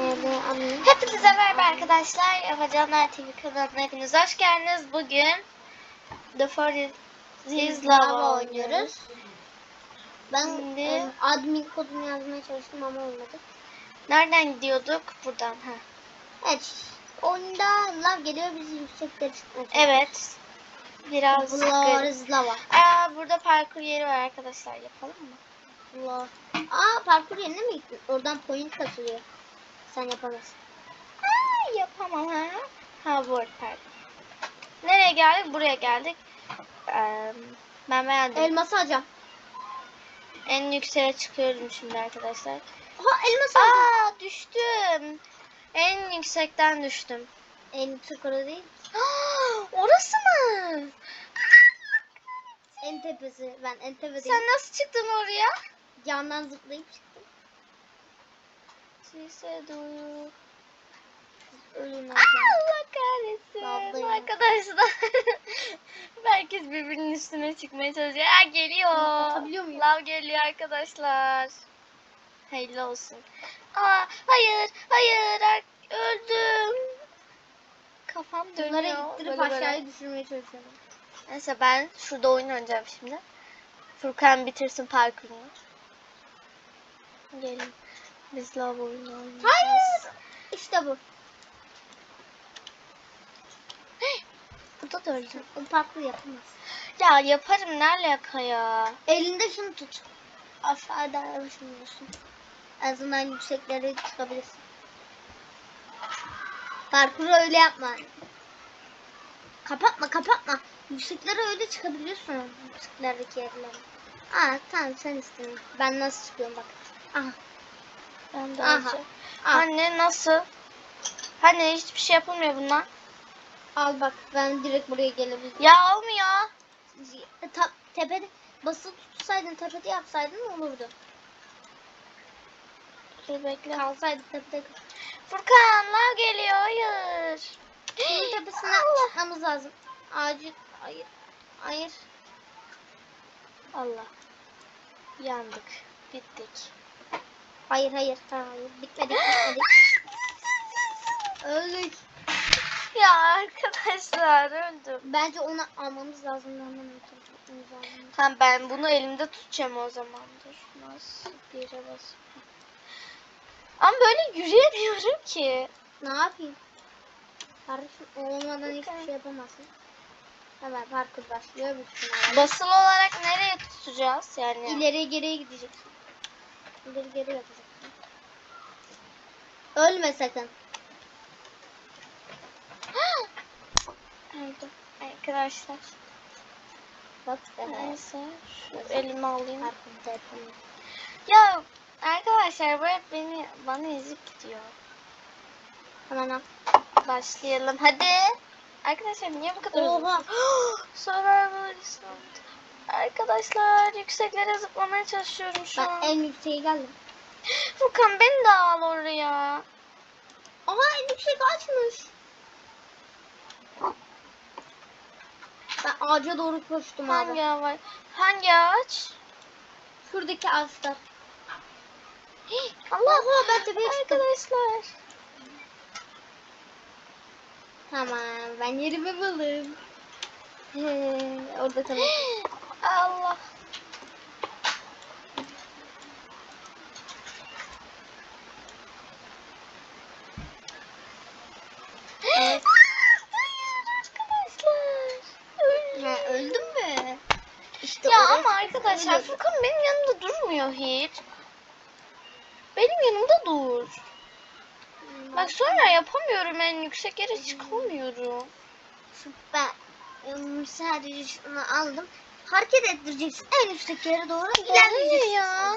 Hepinize merhaba arkadaşlar. Yapacanlar TV kanalına hepiniz hoş geldiniz. Bugün The Forest Is Lava oynuyoruz. Ben Şimdi- e, admin kodunu yazmaya çalıştım ama olmadı. Nereden gidiyorduk? Buradan. Ha. Evet. Oyunda lav geliyor bizi yükseklere çıkmaya Evet. Biraz. Flores lava. Aa, burada parkur yeri var arkadaşlar. Yapalım mı? Flo- Aa parkur yerine mi gittin? Oradan point kasılıyor. Sen yapamazsın. Aa, yapamam ha. Ha parkur. Nereye geldik? Buraya geldik. Ee, ben beğendim. Elması alacağım. en yükseğe çıkıyorum şimdi arkadaşlar. Aha elması alacağım. Aa düştüm. En yüksekten düştüm. En yüksek orada değil. Orası mı? En tepesi. Ben en tepedeyim. Sen nasıl çıktın oraya? Yandan zıplayıp çıktım. Size doğru. Ölün Aa, oradan. Allah kahretsin. Arkadaşlar. Herkes birbirinin üstüne çıkmaya çalışıyor. Aa, geliyor. Atabiliyor muyum? Lav geliyor arkadaşlar. Hayırlı olsun. Aa, hayır, hayır. Öldüm. Kafam dönüyor. Bunları ittirip Böyle böyle. aşağıya düşürmeye çalışıyorum. Neyse ben şurada oyun oynayacağım şimdi. Furkan bitirsin parkurunu. Gelin. Biz lav oyunu oynayacağız. Hayır. İşte bu. Burada da öleceğim. O parkur yapamaz. Ya yaparım ne alaka ya. Elinde şunu tut. Aşağıda olsun. En azından yükseklere çıkabilirsin. Parkuru öyle yapma. Kapatma kapatma. Yükseklere öyle çıkabiliyorsun. Yükseklerdeki yerlere. Aa tamam sen istedin. Ben nasıl çıkıyorum bak. Aha. Ben de Aha. öleceğim. Al. Anne nasıl? Hani hiçbir şey yapılmıyor bunlar. Al bak ben direkt buraya gelebilirim. Ya olmuyor. E, Ta- tepede basılı tutsaydın tepede yapsaydın olurdu. Dur bekle. Kalsaydı tepede. Furkan lav geliyor hayır. Şunun tepesine Allah. çıkmamız lazım. Acil. Hayır. Hayır. Allah. Yandık. Bittik. Hayır hayır. Hayır. Bitmedik bitmedik. Öldük. Ya arkadaşlar öldüm. Bence onu almamız lazım. Hemen oturtmamız lazım. Tamam ben bunu elimde tutacağım o zaman. Dur nasıl bir yere basayım. Ama böyle yürüyemiyorum ki. Ne yapayım? Kardeşim olmadan hiçbir şey yapamazsın. Hemen parkur başlıyor. Bütün olarak. Basılı olarak nereye tutacağız yani? İleriye geriye gideceksin. İleri geri yapacaksın. Ölme sakın. Arkadaşlar. Bak. Neyse. Şu elimi alayım. Ya arkadaşlar bu hep beni bana ezip gidiyor. Hemen al. Başlayalım. Hadi. Arkadaşlar niye bu kadar Oha. Survivor. Arkadaşlar yükseklere zıplamaya çalışıyorum şu Ben an. en yükseğe geldim. Furkan beni de al oraya. Aha en yüksek açmış. Ben ağaca doğru koştum Hangi abi. ağaç? Hangi ağaç? Şuradaki ağaçlar. Allah Oha ben tepeye çıktım. Arkadaşlar. Tamam ben yerimi buldum. Orada tamam. Allah. Evet. Hayır arkadaşlar. Ha, öldün mü? İşte Ya orası ama arkadaşlar öyle. Furkan benim yanımda durmuyor hiç. Benim yanımda dur. Bak sonra yapamıyorum en yüksek yere çıkamıyorum. Şu ben ım, sadece şunu aldım. Hareket ettireceksin en üstteki yere doğru ilerleyeceksin. ya?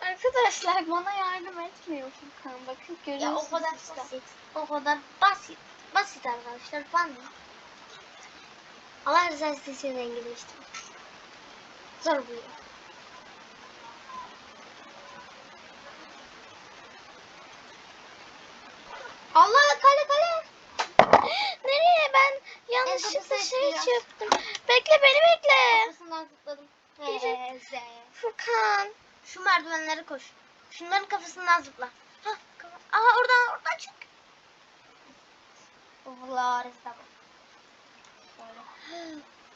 Arkadaşlar bana yardım etmiyor Furkan. Bakın Ya görüyorsunuz o kadar işte. basit. O kadar basit. Basit arkadaşlar. Ben de. Allah rızası için rengileştim. Zor bu ya. Allah kale kale. Nereye ben yanlışlıkla şey yaptım. Bekle beni bekle. Kafasından zıpladım. Furkan. Şu merdivenlere koş. Şunların kafasından zıpla. Hah, kafa- Aha oradan oradan çık. Ulan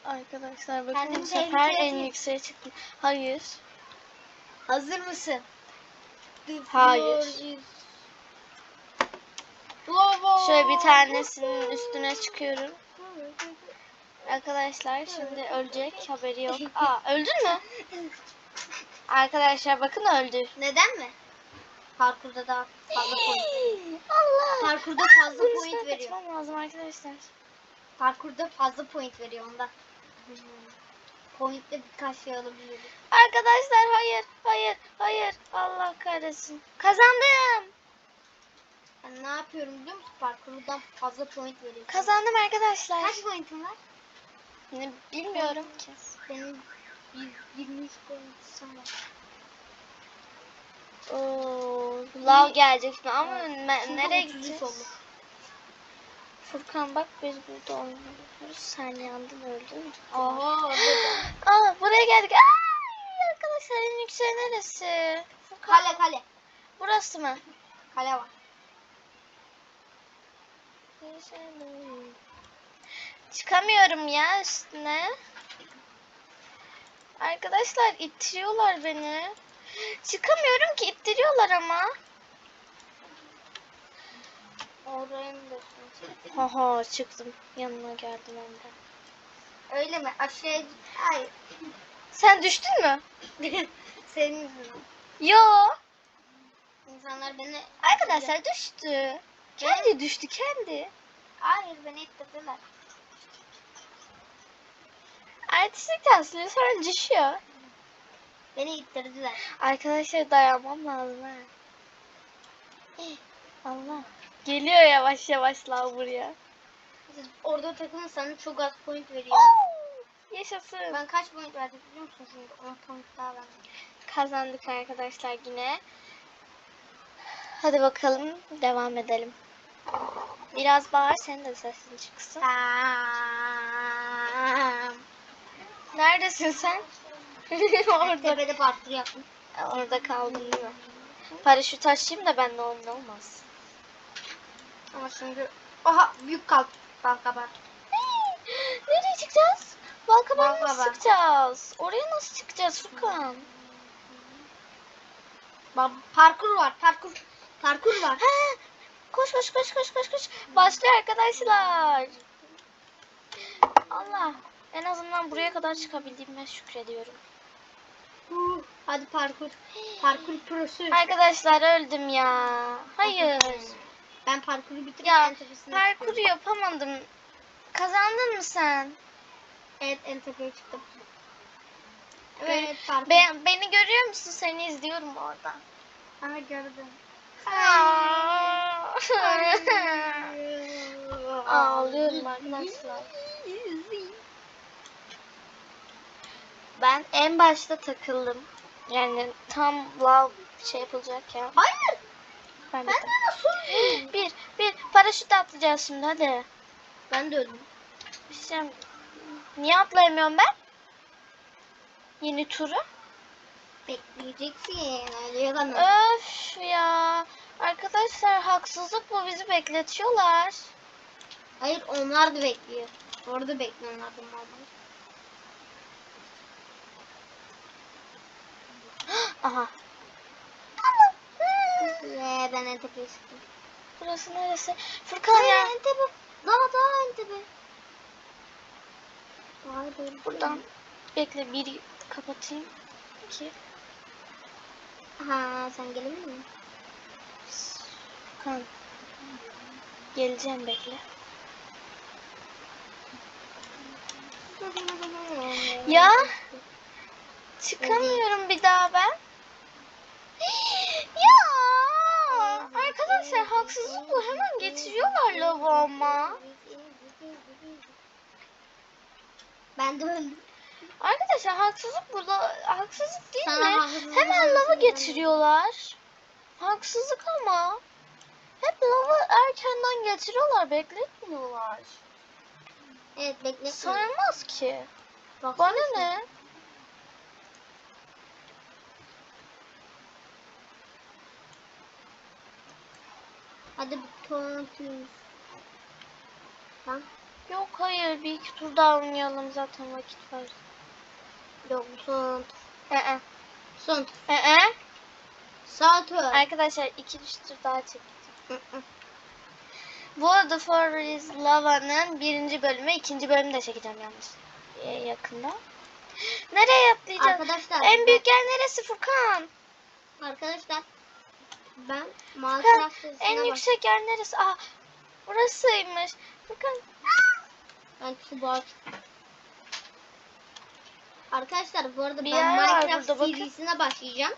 Arkadaşlar bakın Kendimi bu sefer en yükseğe çıktım. Hayır. Hazır mısın? Hayır. Şöyle bir tanesinin üstüne çıkıyorum. Arkadaşlar şimdi ölecek haberi yok. Aa öldün mü? Arkadaşlar bakın öldü. Neden mi? Parkurda daha fazla point. Allah. Parkurda fazla Bunun point üstüne veriyor. kaçmam lazım arkadaşlar. Parkurda fazla point veriyor ondan. Pointle birkaç şey alabiliyoruz. Arkadaşlar hayır hayır hayır. Allah kahretsin. Kazandım. Ben ne yapıyorum biliyor musun? Parkurdan fazla point veriyor. Kazandım arkadaşlar. Kaç pointin var? Ne, bilmiyorum ki. Benim bir- 23 pointim var. Oo, lav gelecek şimdi ama me- nereye 33 gideceğiz? oldu. Furkan bak biz burada oynuyoruz. Sen yandın öldün. Oho. Aa buraya geldik. Ay, arkadaşlar en yükseği neresi? Furkan. Kale kale. Burası mı? Kale var. Çıkamıyorum ya üstüne. Arkadaşlar ittiriyorlar beni. Çıkamıyorum ki ittiriyorlar ama. Oraya mı? Haha çıktım. Yanına geldim ondan. Öyle mi? Aşağıya Hayır. Sen düştün mü? Senin yüzünden. Yo. İnsanlar beni... Arkadaşlar düştü. Kendi düştü kendi. Hayır beni ittirdiler. Artistik taslıyor sonra düşüyor. Beni ittirdiler. Arkadaşlar dayanmam lazım ha. Allah. Geliyor yavaş yavaş lav buraya. Siz orada takılın sana çok az point veriyor. Yaşasın. Ben kaç point verdim biliyor musun şimdi? 10 point daha verdim. Kazandık arkadaşlar yine. Hadi bakalım devam edelim. Biraz bağır senin de sesin çıksın. Tamam. Neredesin sen? Orada. Tepede parkur yaptım. Orada kaldın değil mi? Paraşüt açayım da benimle onun olmaz. Ama şimdi... Aha büyük kalk. Balkabar. Nereye çıkacağız? Balkabağı nasıl çıkacağız? Oraya nasıl çıkacağız Furkan? Ba- parkur var parkur. Parkur var. Ha, koş koş koş koş koş koş. Başlıyor arkadaşlar. Allah. En azından buraya kadar çıkabildiğime şükrediyorum. Hadi parkur. Parkur prosu. Arkadaşlar öldüm ya. Hayır. Ben parkuru bitirip Ya en tepesine parkuru yapamadım. Kazandın mı sen? Evet en tepeye çıktım. Evet parkur. Be- beni görüyor musun? Seni izliyorum oradan. Aha gördüm. Aa. Ağlıyorum arkadaşlar. Ben en başta takıldım. Yani tam lav şey yapılacakken. Hayır. Ben, Ben de nasıl bir, bir paraşüt atlayacağız şimdi hadi. Ben de öldüm. Bir şey. Niye atlayamıyorum ben? Yeni turu. Bekleyeceksin. Öyle yalan. Öf ya. Arkadaşlar haksızlık bu bizi bekletiyorlar. Hayır onlar da bekliyor. Orada bekliyorlar da mal. Aha. Ve ben en tepeye çıktım. Burası neresi? Furkan ya. en tepe. Daha daha en tepe. Vay be. Buradan bekle bir kapatayım. İki. Ha sen gelebilir misin? Furkan. Geleceğim bekle. Ya. Çıkamıyorum bir daha ben. ya. Arkadaşlar haksızlık bu. Hemen getiriyorlar lavı ama. Ben de öldüm. Arkadaşlar haksızlık burada. Haksızlık değil Sana mi? haksızlık Hemen de. getiriyorlar. Haksızlık ama. Hep lavı erkenden getiriyorlar. Bekletmiyorlar. Evet bekle. Sayılmaz ki. Baksana Bana sen. ne? Hadi bir tonatıyoruz. Tamam. Yok hayır bir iki tur daha oynayalım zaten vakit var. Yok bu son tur. Ee, Son tur. ee. Sağ tur. Arkadaşlar iki üç tur daha çekeceğim. Bu arada For is Lava'nın birinci bölümü, ikinci bölümü de çekeceğim yalnız. Ee, yakında. Nereye atlayacağız? Arkadaşlar. En büyük yer neresi Furkan? Arkadaşlar. Ben Furkan en bak- yüksek yer neresi? Aa, burasıymış. Furkan. Ben çıktım. Arkadaşlar bu arada Bir ben Minecraft serisine başlayacağım.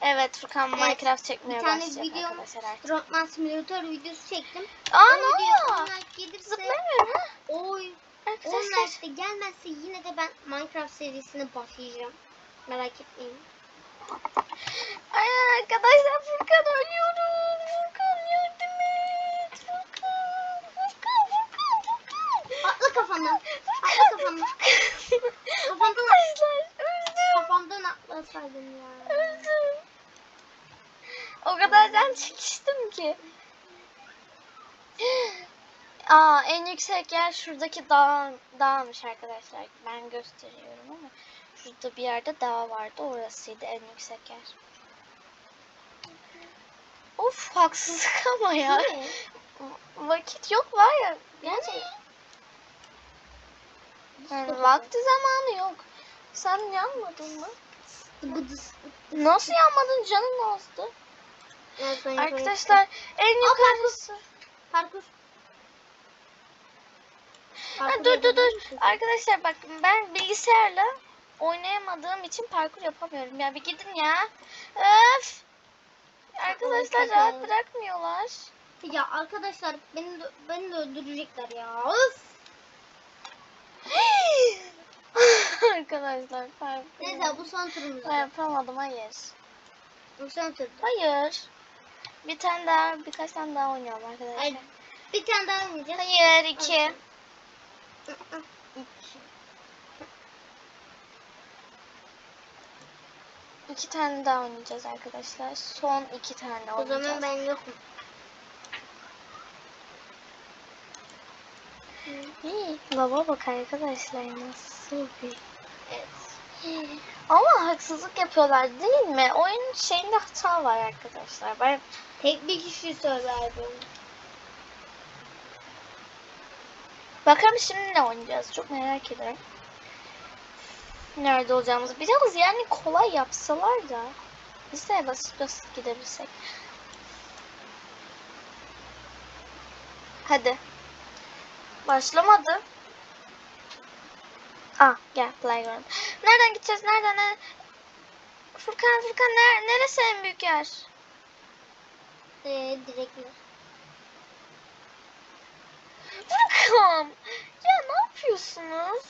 Evet Furkan Evet, Minecraft çekmeye bir tane başlayacak videom- arkadaşlar artık. Simulator videosu çektim. Aa O ne video oluyor? 10 like gelirse Zıplamıyor ha? oy 10 Arkadaşlar. like de gelmezse yine de ben Minecraft serisine başlayacağım. Merak etmeyin. Ay arkadaşlar Furkan ölüyorum. Furkan yardım et. Furkan. Furkan. Furkan. Furkan. Atla kafamdan. Atla kafamdan. Kafamdan, Arkadaşlar. Kafamdan atlasaydım ya. Öldüm. O kadar can çekiştim ki. Aa en yüksek yer şuradaki dağ, dağmış arkadaşlar. Ben gösteriyorum ama şurada bir yerde dağ vardı. Orasıydı en yüksek yer. Of haksızlık ama ya. Vakit yok var ya. Yani, yani vakti zamanı yok. Sen yanmadın mı? Nasıl yanmadın canın azdı. Evet, ben. Arkadaşlar en yukarısı. Parkur. Ha, Parkur dur dur dur. misin? Arkadaşlar bak ben bilgisayarla oynayamadığım için parkur yapamıyorum. Ya bir gidin ya. Öf. Arkadaşlar rahat bırakmıyorlar. Ya arkadaşlar beni de, beni de öldürecekler ya. Of. Arkadaşlar parkur. Neyse bu son turumuz. Ben yapamadım hayır. Bu son tur. Hayır. Bir tane daha birkaç tane daha oynayalım arkadaşlar. Ay, bir tane daha oynayacağız. Hayır iki. İki tane daha oynayacağız arkadaşlar. Son iki tane O oynayacağız. zaman ben yokum. İyi, lava bak arkadaşlar nasıl bir... Ama haksızlık yapıyorlar değil mi? Oyunun şeyinde hata var arkadaşlar. Ben Tek bir kişi söylerdim. bakalım şimdi ne oynayacağız. Çok merak ediyorum. Nerede olacağımızı. Biraz yani kolay yapsalar da biz de basit basit gidebilsek. Hadi. Başlamadı. Ah gel playground. Nereden gideceğiz? Nereden? Ne? Furkan Furkan ner neresi en büyük yer? Ee, direktler. Furkan! Ya ne yapıyorsunuz?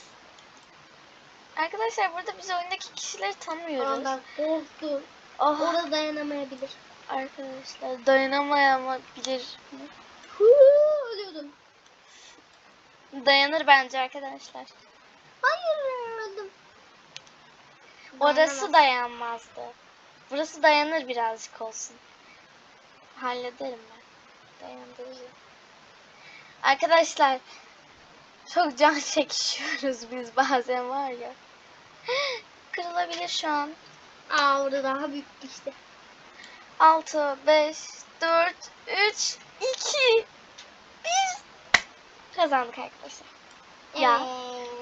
Arkadaşlar burada biz oyundaki kişileri tanımıyoruz. Ondan korktum. Oh, Orada dayanamayabilir. arkadaşlar dayanamayabilir. Huu, ölüyordum. Dayanır bence arkadaşlar. Hayır öldüm. Orası dayanmazdı. Burası dayanır birazcık olsun. Hallederim ben. Dayandırırım. Arkadaşlar çok can çekişiyoruz biz bazen var ya. Kırılabilir şu an. Aa orada daha büyük işte. 6, 5, 4, 3, 2, 1. Kazandık arkadaşlar. Ya.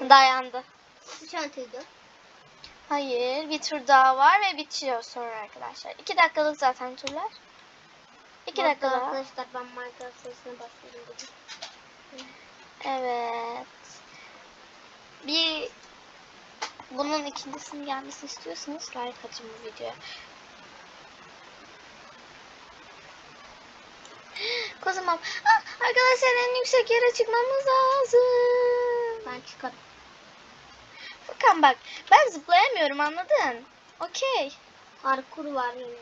Ee, Dayandı. şantıydı. Hayır, bir tur daha var ve bitiyor sonra arkadaşlar. 2 dakikalık zaten turlar. 2 Bu arada dakika daha. Arkadaşlar ben Minecraft serisine başladım. Evet. Bir bunun ikincisinin gelmesini istiyorsanız like atın bu videoya. O zaman ah, arkadaşlar en yüksek yere çıkmamız lazım. Ben çıkarım. Furkan bak ben zıplayamıyorum anladın? Okey. Parkur var yine.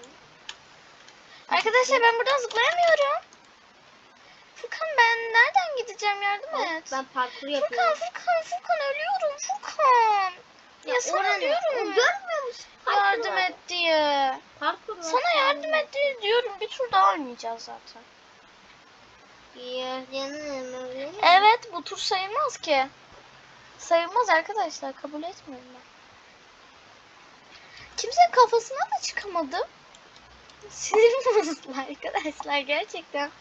Arkadaşlar ben buradan zıplayamıyorum. Furkan ben nereden gideceğim yardım et. Ben parkur Furkan yapıyorum. Furkan Furkan ölüyorum Furkan. Ya, sana Orada ne? diyorum. Görmüyor musun? Parkur Yardım var. et diye. Parkur var. Sana yardım et diye diyorum. Bir tur daha oynayacağız zaten. Ya mi? Evet bu tur sayılmaz ki. Sayılmaz arkadaşlar kabul etmiyorum ben. Kimsenin kafasına da çıkamadım. Sinir bozuldu arkadaşlar gerçekten.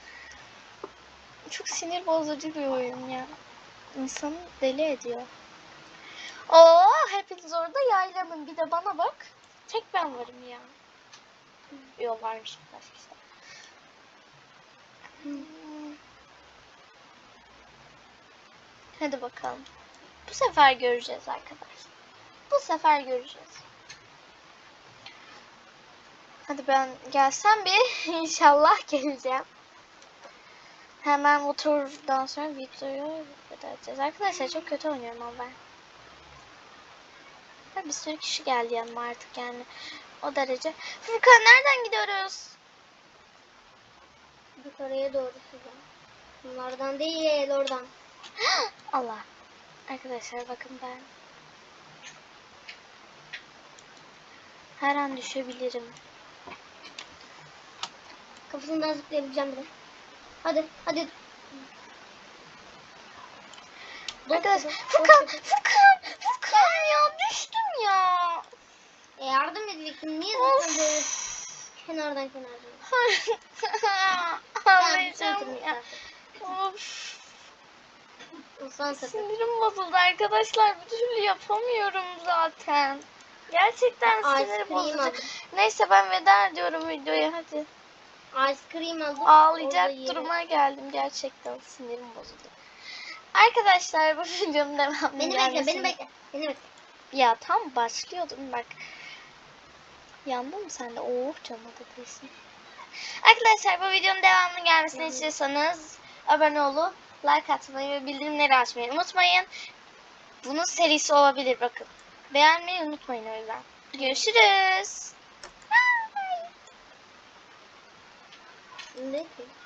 Çok sinir bozucu bir oyun ya. İnsanı deli ediyor. Oo hepiniz orada yaylanın. Bir de bana bak. Tek ben varım ya. Yok varmış başka. Hmm. Hadi bakalım. Bu sefer göreceğiz arkadaşlar. Bu sefer göreceğiz. Hadi ben gelsem bir inşallah geleceğim. Hemen bu turdan sonra videoyu edeceğiz. Arkadaşlar çok kötü oynuyorum ama ben. Ha, Bir sürü kişi geldi yanıma artık yani. O derece. Furkan nereden gidiyoruz? Yukarıya doğru şuradan. Bunlardan değil oradan. Allah. Arkadaşlar bakın ben. Her an düşebilirim. Kafasından zıplayabileceğim bir de. Hadi hadi. Arkadaşlar Furkan. Furkan, Furkan ya düştüm ya. E, yardım edecektim. Niye zıpladın kenardan kenardan? Ağlayacağım ya. Of. Sefer. Sinirim bozuldu arkadaşlar. Bir türlü yapamıyorum zaten. Gerçekten Ice sinirim cream bozucu. aldım. Neyse ben veda ediyorum videoya hadi. Ice cream aldım. Ağlayacak Orada yerim. duruma geldim gerçekten sinirim bozuldu. Arkadaşlar bu videonun devamı Beni bekle, beni bekle. Beni bekle. Ya tam başlıyordum bak. Yandın mı sen de? Oh canıma da. Arkadaşlar bu videonun devamının gelmesini istiyorsanız abone olup like atmayı ve bildirimleri açmayı unutmayın. Bunun serisi olabilir bakın. Beğenmeyi unutmayın o yüzden. Görüşürüz. Ne ki?